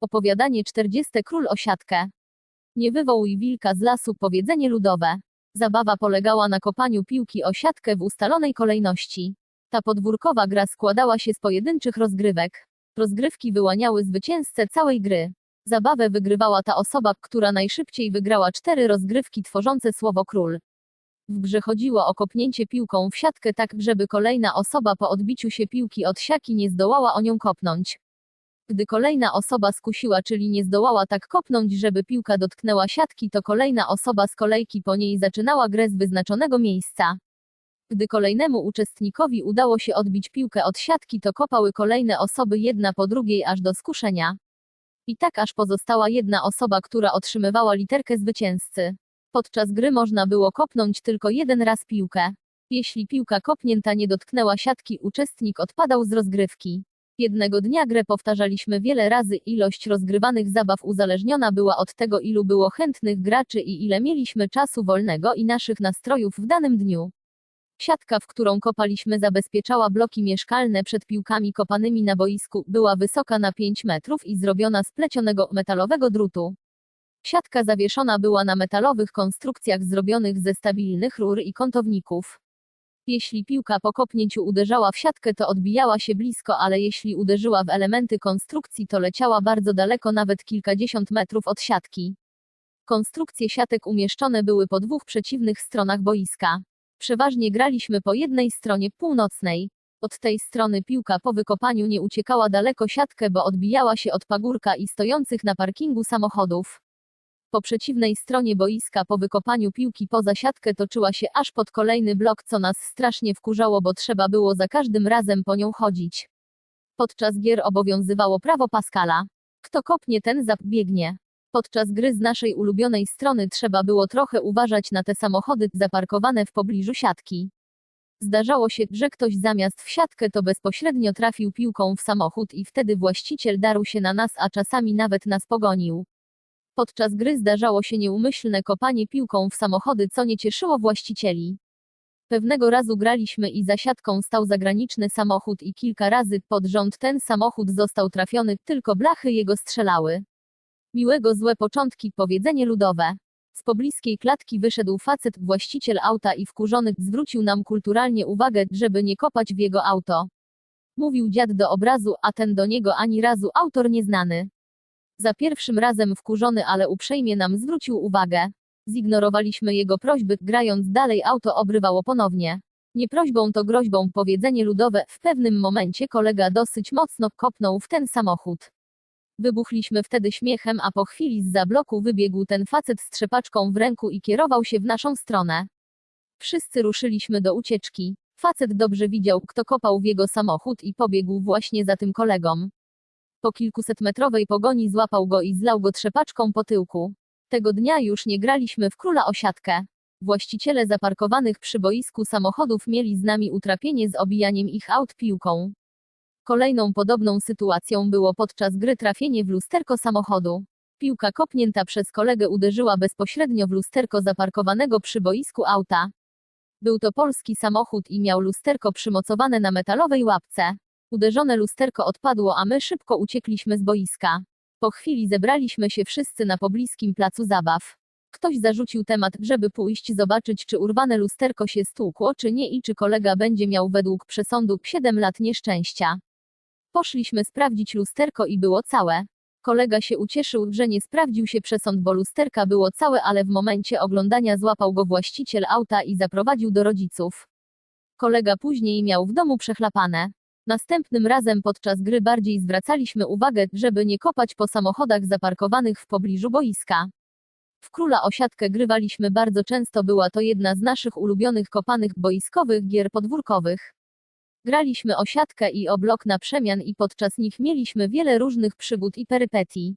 Opowiadanie 40 Król o siatkę. Nie wywołuj wilka z lasu powiedzenie ludowe. Zabawa polegała na kopaniu piłki o siatkę w ustalonej kolejności. Ta podwórkowa gra składała się z pojedynczych rozgrywek. Rozgrywki wyłaniały zwycięzcę całej gry. Zabawę wygrywała ta osoba, która najszybciej wygrała cztery rozgrywki tworzące słowo król. W grze chodziło o kopnięcie piłką w siatkę tak, żeby kolejna osoba po odbiciu się piłki od siaki nie zdołała o nią kopnąć. Gdy kolejna osoba skusiła, czyli nie zdołała tak kopnąć, żeby piłka dotknęła siatki, to kolejna osoba z kolejki po niej zaczynała grę z wyznaczonego miejsca. Gdy kolejnemu uczestnikowi udało się odbić piłkę od siatki, to kopały kolejne osoby jedna po drugiej aż do skuszenia. I tak aż pozostała jedna osoba, która otrzymywała literkę zwycięzcy. Podczas gry można było kopnąć tylko jeden raz piłkę. Jeśli piłka kopnięta nie dotknęła siatki, uczestnik odpadał z rozgrywki. Jednego dnia grę powtarzaliśmy wiele razy, ilość rozgrywanych zabaw uzależniona była od tego, ilu było chętnych graczy i ile mieliśmy czasu wolnego i naszych nastrojów w danym dniu. Siatka, w którą kopaliśmy, zabezpieczała bloki mieszkalne przed piłkami kopanymi na boisku, była wysoka na 5 metrów i zrobiona z plecionego metalowego drutu. Siatka zawieszona była na metalowych konstrukcjach zrobionych ze stabilnych rur i kątowników. Jeśli piłka po kopnięciu uderzała w siatkę, to odbijała się blisko, ale jeśli uderzyła w elementy konstrukcji, to leciała bardzo daleko, nawet kilkadziesiąt metrów od siatki. Konstrukcje siatek umieszczone były po dwóch przeciwnych stronach boiska. Przeważnie graliśmy po jednej stronie północnej. Od tej strony piłka po wykopaniu nie uciekała daleko siatkę, bo odbijała się od pagórka i stojących na parkingu samochodów. Po przeciwnej stronie boiska po wykopaniu piłki poza siatkę toczyła się aż pod kolejny blok, co nas strasznie wkurzało, bo trzeba było za każdym razem po nią chodzić. Podczas gier obowiązywało prawo Pascala. Kto kopnie, ten zabiegnie. Podczas gry z naszej ulubionej strony trzeba było trochę uważać na te samochody zaparkowane w pobliżu siatki. Zdarzało się, że ktoś zamiast w siatkę to bezpośrednio trafił piłką w samochód i wtedy właściciel darł się na nas, a czasami nawet nas pogonił. Podczas gry zdarzało się nieumyślne kopanie piłką w samochody, co nie cieszyło właścicieli. Pewnego razu graliśmy i za siatką stał zagraniczny samochód i kilka razy pod rząd ten samochód został trafiony, tylko blachy jego strzelały. Miłego złe początki, powiedzenie ludowe. Z pobliskiej klatki wyszedł facet, właściciel auta i wkurzony zwrócił nam kulturalnie uwagę, żeby nie kopać w jego auto. Mówił dziad do obrazu, a ten do niego ani razu autor nieznany. Za pierwszym razem wkurzony, ale uprzejmie nam zwrócił uwagę. Zignorowaliśmy jego prośby, grając dalej auto obrywało ponownie. Nie prośbą to groźbą, powiedzenie ludowe, w pewnym momencie kolega dosyć mocno kopnął w ten samochód. Wybuchliśmy wtedy śmiechem, a po chwili z za bloku wybiegł ten facet z trzepaczką w ręku i kierował się w naszą stronę. Wszyscy ruszyliśmy do ucieczki. Facet dobrze widział, kto kopał w jego samochód i pobiegł właśnie za tym kolegą. Po kilkusetmetrowej pogoni złapał go i zlał go trzepaczką po tyłku. Tego dnia już nie graliśmy w króla osiadkę. Właściciele zaparkowanych przy boisku samochodów mieli z nami utrapienie z obijaniem ich aut piłką. Kolejną podobną sytuacją było podczas gry trafienie w lusterko samochodu. Piłka kopnięta przez kolegę uderzyła bezpośrednio w lusterko zaparkowanego przy boisku auta. Był to polski samochód i miał lusterko przymocowane na metalowej łapce. Uderzone lusterko odpadło, a my szybko uciekliśmy z boiska. Po chwili zebraliśmy się wszyscy na pobliskim placu zabaw. Ktoś zarzucił temat, żeby pójść zobaczyć, czy urwane lusterko się stłukło, czy nie i czy kolega będzie miał według przesądu 7 lat nieszczęścia. Poszliśmy sprawdzić lusterko i było całe. Kolega się ucieszył, że nie sprawdził się przesąd, bo lusterka było całe, ale w momencie oglądania złapał go właściciel auta i zaprowadził do rodziców. Kolega później miał w domu przechlapane. Następnym razem podczas gry bardziej zwracaliśmy uwagę, żeby nie kopać po samochodach zaparkowanych w pobliżu boiska. W króla osiadkę grywaliśmy bardzo często, była to jedna z naszych ulubionych kopanych boiskowych gier podwórkowych. Graliśmy o siatkę i o blok na przemian i podczas nich mieliśmy wiele różnych przygód i perypetii.